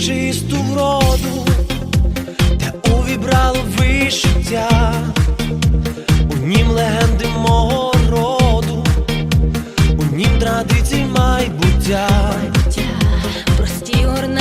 чисту вроду, та увібрало вишиття, у нім легенди мого роду, у нім традицій майбуття, майбуття прості орна.